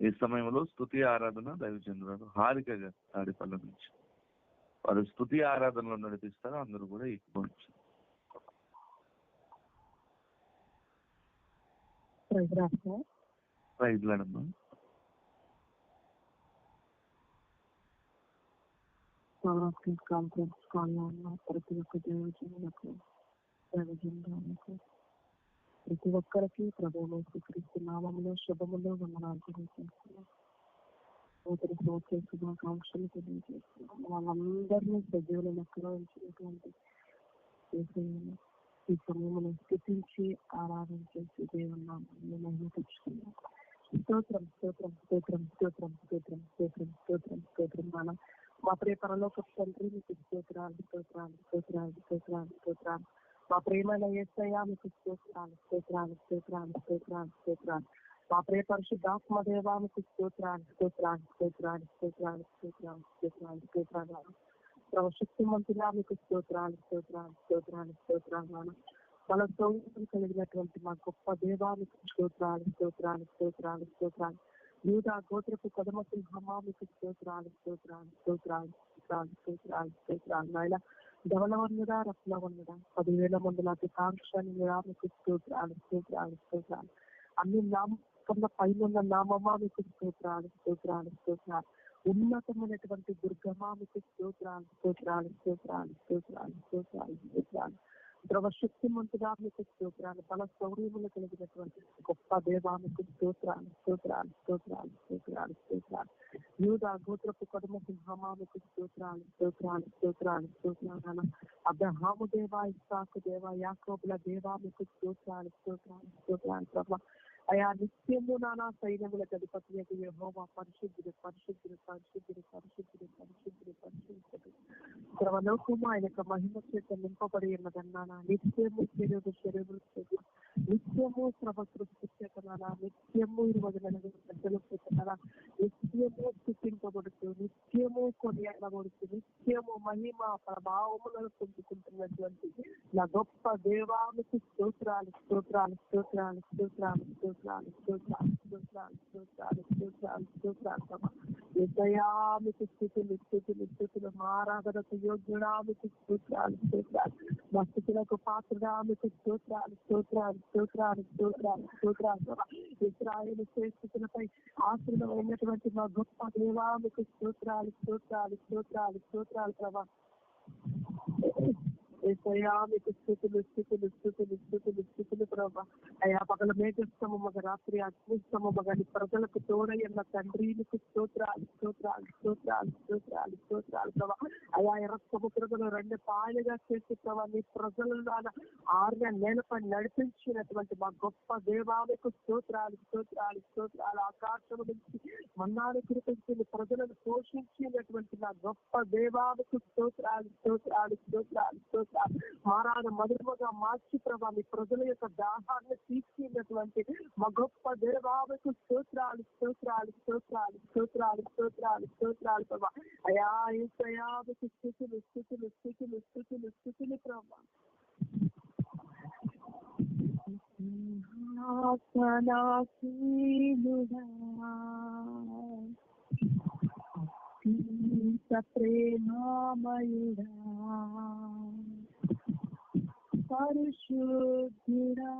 ఈ సమయంలో స్తుతి ఆరాధన దైవచంద్రుడు హారిక గారు తాడిపల్ల నుంచి. వారు స్తుతి ఆరాధనలో నడిపిస్తారు అందరూ కూడా ఎక్కువచ్చు కాన్ఫరెన్స్ ఉన్న ప్రతి ఒక్క దేవజనులకు దేవజనులకు ప్రతి ఒక్కరికి ప్రభువులో స్వీకరిస్తు నామంలో శుభములో వందనాలు తెలియజేస్తున్నాం నూతన సంవత్సర శుభాకాంక్షలు తెలియజేస్తున్నాం వాళ్ళందరినీ సజీవుల లెక్కలో ఉంచినటువంటి యేసయ్యను ఈ సమయంలో స్థితించి ఆరాధించేసి దేవుని నామాన్ని మహిమ తెచ్చుకున్నాం స్తోత్రం స్తోత్రం స్తోత్రం స్తోత్రం స్తోత్రం స్తోత్రం స్తోత్రం స్తోత్రం మనం మా ప్రియ పరలోక తండ్రి మీకు స్తోత్రాలు స్తోత్రాలు స్తోత్రాలు స్తోత్రాలు స్తోత్రాలు మా ప్రేమలో ఏసయ్యా మీకు స్తోత్రాలు స్తోత్రాలు స్తోత్రాలు స్తోత్రాలు స్తోత్రాలు మా ప్రియ పరిశుద్ధాత్మ దేవా మీకు స్తోత్రాలు స్తోత్రాలు స్తోత్రాలు స్తోత్రాలు స్తోత్రాలు స్తోత్రాలు స్తోత్రాలు ప్రవశక్తి శక్తిమంతులా మీకు స్తోత్రాలు స్తోత్రాలు స్తోత్రాలు స్తోత్రాలు మన సౌందర్యం కలిగినటువంటి మా గొప్ప దేవానికి స్తోత్రాలు స్తోత్రాలు స్తోత్రాలు స్తోత్రాలు యూదా గోత్రపు కదమ సింహమా మీకు స్తోత్రాలు స్తోత్రాలు స్తోత్రాలు స్తోత్రాలు స్తోత్రాలు స్తోత్రాలు నాయన ధవలవన్నుడా రత్నవన్నుడా పదివేల మంది నాకు కాంక్షని మీకు స్తోత్రాలు స్తోత్రాలు స్తోత్రాలు. అన్ని నామకన్న పైన నామమా మీకు స్తోత్రాలు స్తోత్రాలు స్తోత్రాలు. ఉన్నతమైనటువంటి దుర్గమా మీకు స్తోత్రాలు స్తోత్రాలు స్తోత్రాలు స్తోత్రాలు స్తోత్రాలు స్తోత్రాలు. ద్రవ శక్తిమంతుడా మీకు స్తోత్రాలు బల శౌర్యములు కలిగినటువంటి గొప్ప దేవానికి స్తోత్రాలు స్తోత్రాలు స్తోత్రాలు స్తోత్రాలు స్తోత్రాలు యూదా గోత్రపు కడుమ సింహమానికి స్తోత్రాలు స్తోత్రాలు స్తోత్రాలు స్తోత్రాలు అబ్రహాము దేవా ఇస్సాకు దేవా యాకోబుల దేవా మీకు స్తోత్రాలు స్తోత్రాలు స్తోత్రాలు ప్రభా అయా నిత్యము నానా సైన్యముల గడిపతి యహోవా పరిశుద్ధుడు పరిశుద్ధుడు పరిశుద్ధుడు పరిశుద్ధుడు పరిశుద్ధుడు పరిశుద్ధుడు సర్వలోకము ఆయన యొక్క మహిమ చేత నింపబడి ఉన్నదన్నానా నిత్యము శరీరు శరీరు నిత్యము శ్రమ సృష్టి చేతనాలా నిత్యము ఇరవై నెలలు ప్రజలు చేతనాలా నిత్యము స్థితింపబడుతూ నిత్యము కొనియాడబడుతూ మహిమ ప్రభావములను పొందుకుంటున్నటువంటి నా గొప్ప దేవానికి స్తోత్రాలు స్తోత్రాలు స్తోత్రాలు స్తోత్రాలు స్తోత్రాలు స్తోత్రాలు స్తోత్రాలు స్తోత్రాలు స్తోత్రాలు స్తోత్రాలు విజయామికి స్థితులు స్థితులు స్థితులు. మారాధనకు యోగ్యుడామికి స్తోత్రాలు స్తోత్రాలు. మా స్థితులకు పాత్రడామికి స్తోత్రాలు స్తోత్రాలు స్తోత్రాలు స్తోత్రాలు స్తోత్రాలు. ఇస్రాయేల్ శ్రేష్ఠులపై ఆశ్రమైనటువంటి మా గొప్ప దేవామికి స్తోత్రాలు స్తోత్రాలు స్తోత్రాలు స్తోత్రాలు ప్రభా. ఏసయ్యా మీకు స్థితులు స్థితులు స్థితులు స్థితులు స్థితులు ప్రభా అయ్యా పగల మేఘస్తము మగ రాత్రి అగ్నిస్తము మగని ప్రజలకు తోడయ్యన్న తండ్రి మీకు స్తోత్రాలు స్తోత్రాలు స్తోత్రాలు స్తోత్రాలు స్తోత్రాలు ప్రభా. అయా ఎర్ర సముద్రములు రెండు పాయలుగా చేసి ప్రభా నీ ప్రజలు ఆర్య నేలపై నడిపించినటువంటి మా గొప్ప దేవాలకు స్తోత్రాలు స్తోత్రాలు స్తోత్రాలు ఆకాశము నుంచి మన్నాలు కురిపించి ప్రజలను పోషించినటువంటి నా గొప్ప దేవాలకు స్తోత్రాలు స్తోత్రాలు స్తోత్రాలు స్తోత్రాలు. మారాను మధురముగా మార్చి ప్రభా మీ ప్రజల యొక్క దాహాన్ని తీర్చినటువంటి మా గొప్ప దేవాలకు స్తోత్రాలు స్తోత్రాలు స్తోత్రాలు స్తోత్రాలు స్తోత్రాలు స్తోత్రాలు ప్రభా. అయా ఏసయాలకు Escúchelo, escúchelo, escúchelo, escúchelo, escúchelo y proba. అతీత ప్రేమయుడా పరిశుద్ధుడా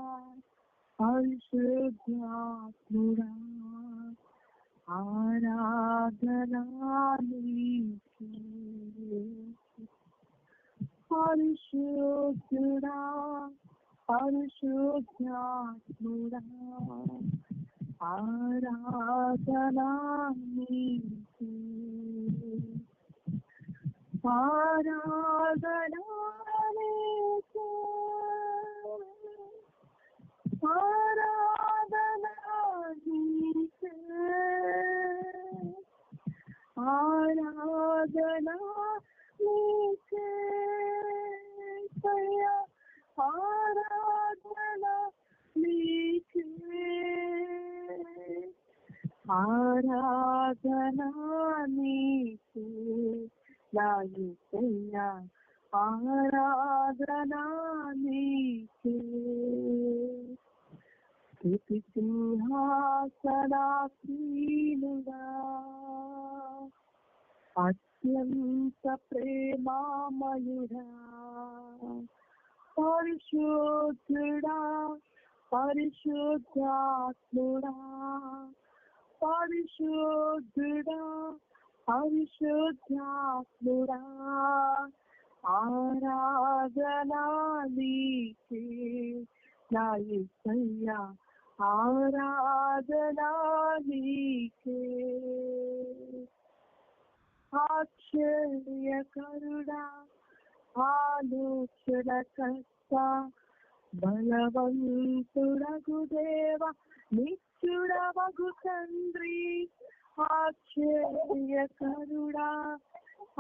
పరిశుద్ధాత్ముడా आराधना हर्षोरा हर्षोरा आराधना आराधना आराधना ఆరాధనా నీకే ఆరాధనా నీకే. ఆరాధనా నీకే. నాయకయ్యా ఆరాధనా నీకే. స్థుతి సింహాసనాసీనుడా. అత్యంత ప్రేమామయుడా పరిశుద్ధుడా పరిశుద్ధాత్ముడా పరిశుద్ధుడా పరిశుద్ధాత్ముడా ఆరాధనాలీకే నా యేసయ్యా ఆరాధనా ఆశ్చర్యకరుడా ఆలోచన కర్త బలవంతుడగు దేవ నిత్యుడవగు తండ్రి. ఆశ్చర్యకరుడా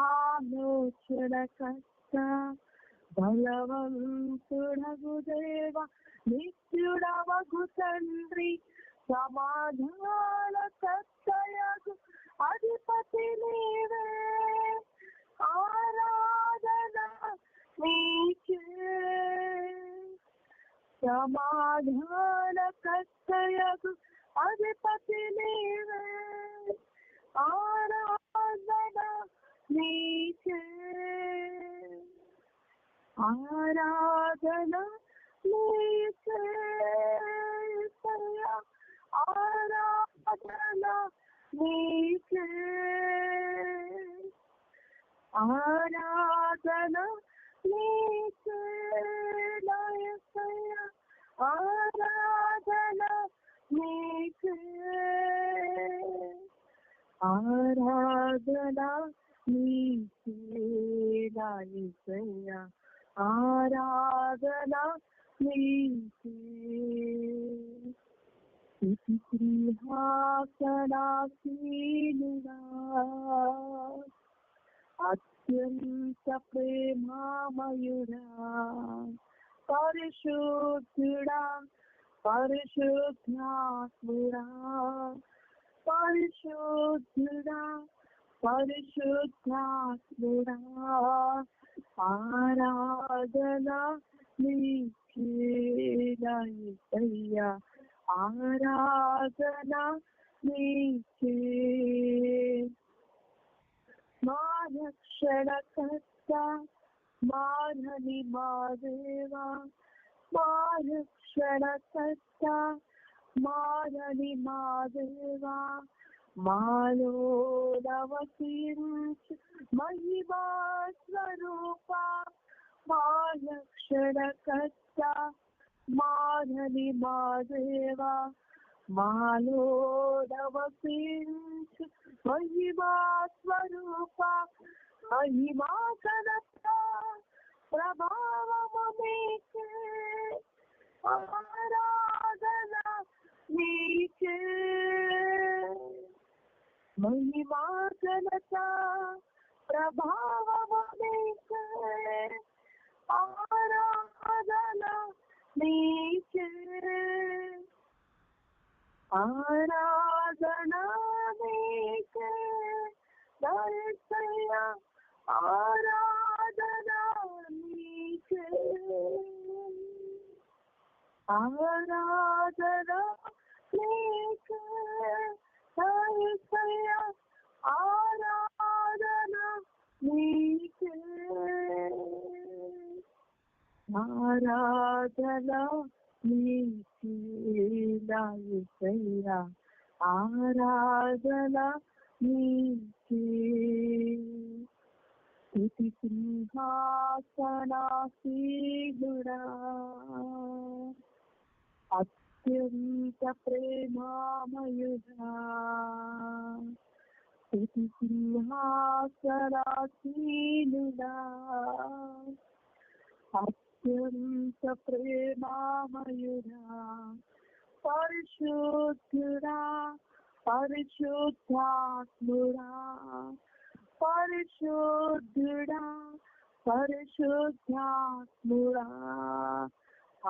ఆలోచన కర్త బలవంతుడగు దేవ నిత్యుడవగు తండ్రి. సమాధాన కర్తయగు అధిపతి నీవే ఆరాధన నీకే. సమాధాన కర్తయగు అధిపతి నీవే ఆరాధన నీకే. ఆరాధన నీకే. ఆరాధన నీకే ఆరాధన నీకే నా ఆరాధన నీకే ఆరాధన నీకే నా ఆరాధన నీకే స్థుతి అత్యంత ప్రేమామయుడా పరిశుద్ధుడా పరిశుద్ధాత్ముడా పరిశుద్ధుడా పరిశుద్ధాత్ముడా ఆరాధన నీకేనయ్యా ఆరాధన నీకే आराधना नीचे। मा रक्षर कथा माधनि मादेवारक मारी मादेवा। मा रो नवती महिमा स्वरूपा। मा क्षणकथा నవసించు మహిమా స్వరూప మహిమా కనత ప్రభావము మీకే ఆరాధన నీకే మహిమా కనత ప్రభావము మీకే ఆరాధన నీకే దయచేయ ఆరాధన నీకే ఆరాధన నీకే దయచేయ ఆరాధన నీకే ఆరాధన నీకే ఆరాధన నీకే. స్థుతి సింహాసనాసీనుడా. అత్యంత ప్రేమామయుడా. స్థుతి సింహాసనాసీనుడా. అత్యంత ప్రేమామయుడా పరిశుద్ధుడా పరిశుద్ధాత్ముడా పరిశుద్ధుడా పరిశుద్ధాత్ముడా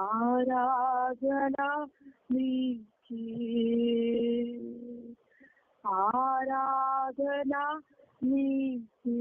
ఆరాధన నీకే ఆరాధన నీకే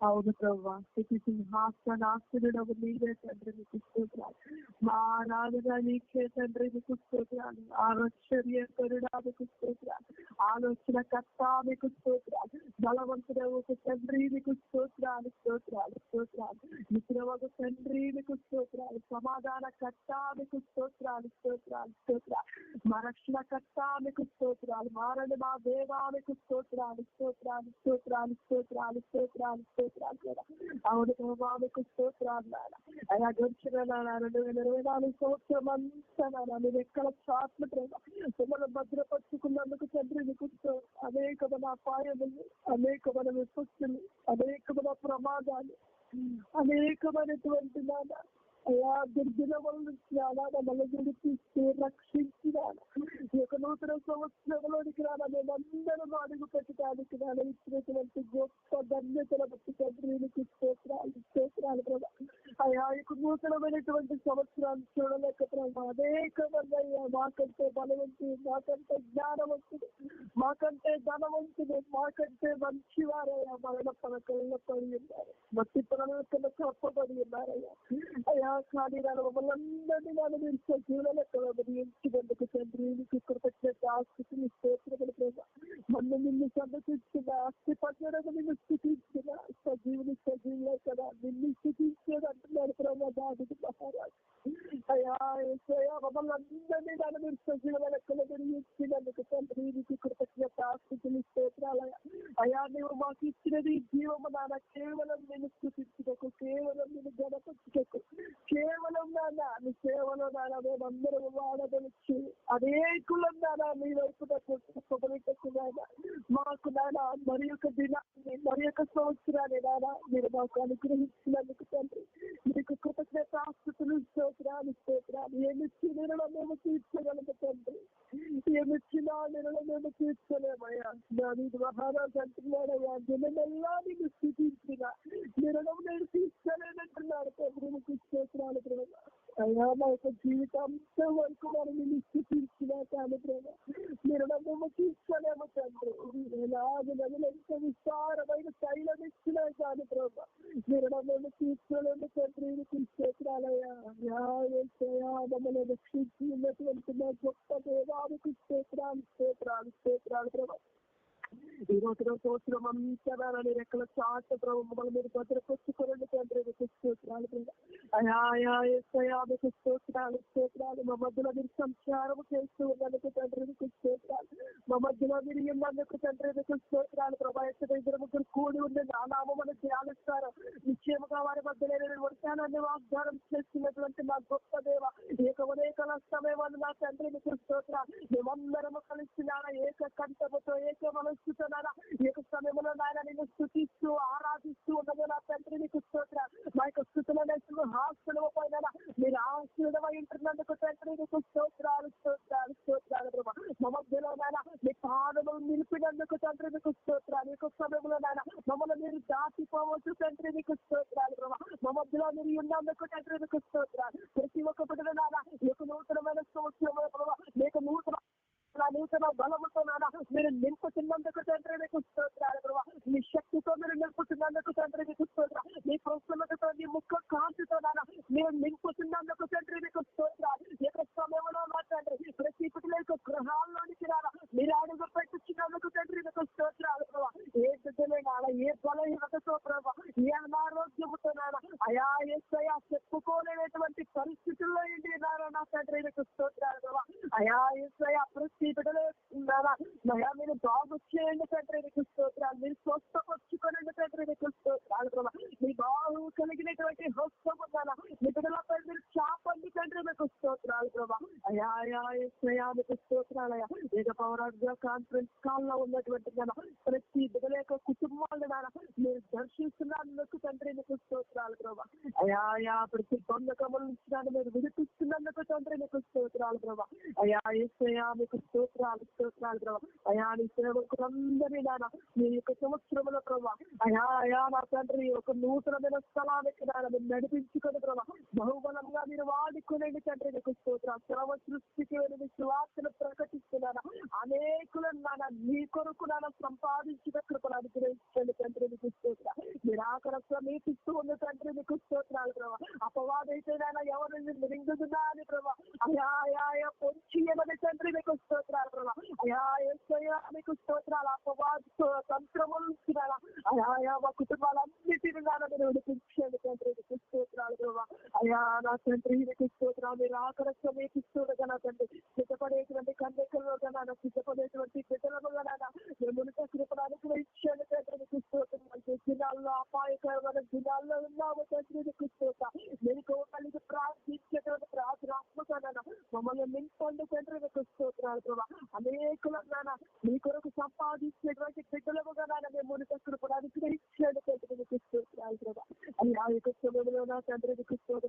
అవును ప్రభా స్థితి సింహాసన నీవే తండ్రి మీకు స్తోత్రాలు మా ఆరాధన నీకే తండ్రి మీకు స్తోత్రాలు ఆశ్చర్య కరుడా మీకు స్తోత్రాలు ఆలోచన కర్త మీకు స్తోత్రాలు బలవంతుడవు తండ్రి మీకు స్తోత్రాలు స్తోత్రాలు స్తోత్రాలు మిత్రవకు తండ్రి మీకు స్తోత్రాలు సమాధాన కర్త మీకు స్తోత్రాలు స్తోత్రాలు స్తోత్రాలు మా రక్షణ కర్త మీకు స్తోత్రాలు మారని మా దేవా మీకు స్తోత్రాలు స్తోత్రాలు స్తోత్రాలు స్తోత్రాలు స్తోత్రాలు స్తోత్రాలు స్తోత్రాలు అవును ప్రభా మీకు స్తోత్రాలు అయ్యా గడిచిన రెండు వేల ఇరవై నాలుగు సంవత్సరం అంతా మీరు ఎక్కడ చాట్లు ప్రభా మిమ్మల్ని భద్రపరుచుకున్నందుకు తండ్రి మీకు అనేకమైన అపాయములు అనేకమైన విపత్తులు అనేకమైన ప్రమాదాలు అనేకమైనటువంటి నాన్న అయా దుర్దినముల నుంచి నానా మమ్మల్ని విడిపిస్తూ రక్షించినాను ఈ నూతన సంవత్సరంలోనికి రానా మేమందరం అడుగు పెట్టడానికి నాన్న ఇచ్చినటువంటి గొప్ప ధన్యతల బట్టి తండ్రికి స్తోత్రాలు స్తోత్రాలు ప్రభా. అయ్యా ఇక నూతనమైనటువంటి సంవత్సరాలు చూడలేక ప్రభా అనేక మంది అయ్యా మాకంటే బలవంతుడు మాకంటే జ్ఞానవంతుడు మాకంటే ధనవంతుడు మాకంటే మంచివారయ్యా మరణ పలకల్లో పడి ఉన్నారు. మట్టి పనుల కప్పబడి ఉన్నారయ్యా అయ్యా మమ్మల్ని అందరినీ నేను మీరు తండ్రి? నీకు కృతజ్ఞత ఆస్తిని స్తోత్రములు ప్రేమ మన్ను నిన్ను సందర్శించిన ఆస్తి పట్టణకు నిన్ను స్థితించిన సజీవుని సజీవులే కదా. నిన్ను ప్రభా అయ్యా మమ్మల్ని అందరినీ మాకు అనుగ్రహించినందుకు తండ్రి మీకు కృతజ్ఞత ఆస్తుతులు స్తోత్రాలు స్తోత్రాలు ఏమిచ్చి నిర్ణయం మేము తీర్చగలము తండ్రి ఏమిచ్చినా నిర్ణయం మేము తీర్చలేమయ్యా నా మహారాజు అంటున్నాడయ్యా దినమెల్లా నేను స్థితించిన నిరణం నేను తీర్చలేనంటున్నాడు తండ్రి స్తోత్రాలు ప్రభు అయ్యా మా యొక్క జీవితాంతం వరకు మనం నిన్ను స్థితించిన కానీ ప్రభు తండ్రి నీకు స్తోత్రాలయ్యా యా యేసయ్యా మమ్మల్ని రక్షించి ఉన్నటువంటి గొప్ప దేవానికి స్తోత్రాలు స్తోత్రాలు స్తోత్రాలు. ప్రభు ఈ రోజు సంవత్సరం అంతా నాన్న రెక్కల చాట ప్రభు మమ్మల్ని మీరు భద్రపరుచుకోరండి తండ్రి మీకు స్తోత్రాలు అయా స్తోత్రాలు స్తోత్రాలు మా మధ్యలో మీరు సంచారం చేస్తూ ఉన్నందుకు తండ్రి మీకు మా మధ్యలో మీరు ఉన్నందుకు తండ్రి మీకు స్తోత్రాలు ప్రభావితం ఇద్దరు ముగ్గురు కూడి ఉండి నా నామని ధ్యానిస్తారు. నిశ్చయముగా వారి మధ్యలో నేను వర్షాన్ని వాగ్దానం చేస్తున్నటువంటి మా గొప్ప దేవ ఏకమనేక సమయమని నా తండ్రి మీకు స్తోత్ర మేమందరము కలిసి నాన్న ఏక కంఠముతో ఏక మనస్సుతో నాన్న ఏక సమయంలో నాయన నేను స్థుతిస్తూ ఆరాధిస్తూ ఉన్నది నా తండ్రి మీకు స్తోత్ర మా యొక్క స్థుతులనే హాస్టల్ పైన మీరు ఆశీర్వదమై ఉంటున్నందుకు తండ్రి మీకు స్తోత్రాలు. తండ్రి మీకు స్తోత్రాలు ఈ సమయంలో నాయన. మమ్మల్ని మీరు దాటిపోవచ్చు తండ్రి మీకు స్తోత్రాలు ప్రభా. మా మధ్యలో మీరు ఉన్నందుకు తండ్రి మీకు స్తోత్రాలు. ప్రతి ఒక్క బిడ్డ నాయన మీకు నూతనమైన సంవత్సరం మీకు నూతన నూతన బలముతో నాన్న మీరు నింపుతున్నందుకు తండ్రి మీకు స్తోత్రాలు ప్రభా. మీ శక్తితో మీరు నింపుతున్నందుకు తండ్రి మీకు స్తోత్రాలు మీ ప్రసన్నతతో మీ ముఖ కాంతితో నాన్న మీరు నింపుతున్నందుకు తండ్రి మీకు స్తోత్రాలు ఎక్కడ సమయంలో నా తండ్రి ప్రతి పిల్లల యొక్క గృహాల్లోనికి రారా మీరు అడుగు పెట్టుచున్నందుకు తండ్రి మీకు స్తోత్రాలు ప్రభా ఏ బిడ్డలే నాన్న ఏ బలహీనతతో ప్రభా ఏ అనారోగ్యముతో నాన్న అయా ఏసయా చెప్పుకోలేనటువంటి పరిస్థితుల్లో ఏంటి నాన్న నా తండ్రి మీకు స్తోత్రాలు ప్రభా అయా ఏసయా ప్రతి బిడ్డలే నయా మీరు బాగు వచ్చేయండి తండ్రి మీకు స్తోత్రాలు. మీరు స్వస్థపరుచుకోనండి తండ్రి మీకు స్తోత్రాలు ప్రభా. మీ బాగు కలిగినటువంటి హస్తం ఉండాలా మీ బిడ్డలపై మీరు చాపండి తండ్రి మీకు స్తోత్రాలు ప్రభా. అయా అయా ఏసయా మీకు స్తోత్రాలయా ఏక పౌరాజ్య కాన్ఫరెన్స్ కాల్లో ఉన్నటువంటి ప్రతి బిడ్డల యొక్క కుటుంబాలను మీరు దర్శిస్తున్నారు తండ్రి మీకు స్తోత్రాలు ప్రభా. అయా అయా ప్రతి బంధకముల నుంచి నన్ను మీరు విడిపిస్తున్నందుకు తండ్రి మీకు స్తోత్రాలు ప్రభా. అయా ఏసయా మీకు స్తోత్రాలు స్తోత్రాలు ప్రభా. అయా నీ సేవకులందరినీ నాన్న మీ యొక్క సంవత్సరముల ప్రభా. అయా అయా నా తండ్రి ఒక నూతనమైన స్థలానికి నాన్న మీరు నడిపించుకొని ప్రభా. బహుబలంగా మీరు వాడుకునేది తండ్రి మీకు స్తోత్రాలు సర్వ సృష్టికి వెళ్ళి సువార్తను ప్రకటిస్తున్నాను అనేకులను నాన్న మీ కొరకు నాన్న సంపాదించిన కృపను అనుగ్రహించండి తండ్రి మీకు స్తోత్ర మీరు నిరాకర సమీపిస్తూ ఉన్న తండ్రి మీకు స్తోత్ర స్తోత్రాలు ప్రభా. అపవాదైతే నాయన ఎవరిని మిరింగుతున్నా అని ప్రభా. అయా పొంచి ఏమని తండ్రి మీకు స్తోత్రాలు ప్రభా. అయా ఏసయ్యా స్తోత్రాలు. అపవాద తంత్రములు నుంచి అయా మా కుటుంబాలన్నిటిని నాన్న మీరు విడిపించండి తండ్రి. నీకు స్తోత్రాలు ప్రభా. అయా నా తండ్రి మీకు స్తోత్రాలు. మీరు ఆకర సమీపిస్తుండగా నా తండ్రి సిద్ధపడేటువంటి కన్యకలుగా నాన్న సిద్ధపడేటువంటి బిడ్డలుగా నాన్న మేము మునిక కృపను అనుగ్రహించండి తండ్రి నీకు స్తోత్రం ఈ దినాల్లో అపాయకరమైన దినాల్లో ఉన్నాము తండ్రి నీకు స్తోత్రం మీకు కలిగి ప్రార్థించేటువంటి ప్రార్థనాత్మక నాన్న మమ్మల్ని నింపండి తండ్రి నీకు స్తోత్రాలు ప్రభా అనేకుల నాన్న మీ కొరకు సంపాదించేటువంటి బిడ్డలుగా నాన్న మేము మునిక కృపను స్తోత్రాలు ప్రభా అని ఆ యొక్క సమయంలో నా తండ్రి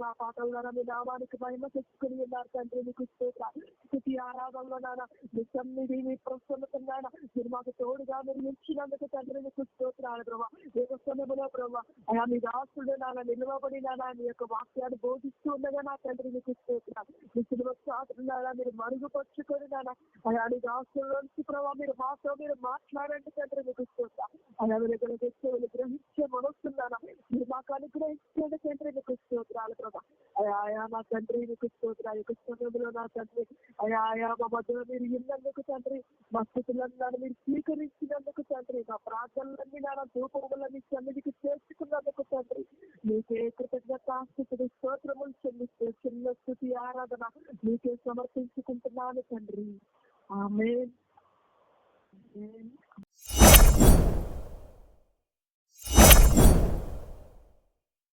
ఆ మీ నామానికి మహిమ తెచ్చుకుని ఉన్నారు తండ్రి నీకు స్తోత్రం స్థుతి ఆరాధనలో నాన్న మీ సన్నిధి మీ మీరు మాకు తోడుగా మీరు ఇచ్చినందుకు తండ్రి నీకు స్తోత్రాలు ప్రభా యొక్క సమయంలో ప్రభా మీ దాసుడు నాన్న నిలవబడి నాన్న మీ యొక్క వాక్యాన్ని బోధిస్తూ ఉండగా నా తండ్రి నీకు మీ సినిమా సాధన మీరు మరుగుపరుచుకొని నాన్న అయా మీ రాష్ట్రంలో ప్రభావ మీరు మాతో మీరు మాట్లాడండి తండ్రి మీకు స్తోత్ర అయా మీరు ఇక్కడ తెచ్చే గ్రహించే మనొస్తున్నాను మీరు మాకు అనుగ్రహించండి తండ్రి మీకు స్తోత్రాలు ప్రభా అయా నా తండ్రి మీకు స్తోత్రాలు యొక్క సమయంలో నా తండ్రి అయా అయా మా మధ్యలో మీరు ఇన్నందుకు తండ్రి మా స్థితులను మీరు స్వీకరించినందుకు తండ్రి మా ప్రార్థనలన్నీ నా ధూపముల మీ సన్నిధికి చేర్చుకున్నందుకు తండ్రి మీకే కృతజ్ఞత స్థితి స్తోత్రములు చెల్లిస్తూ చిన్న స్థుతి ఆరాధన మీకే సమర్పించుకుంటున్నాను తండ్రి ఆమె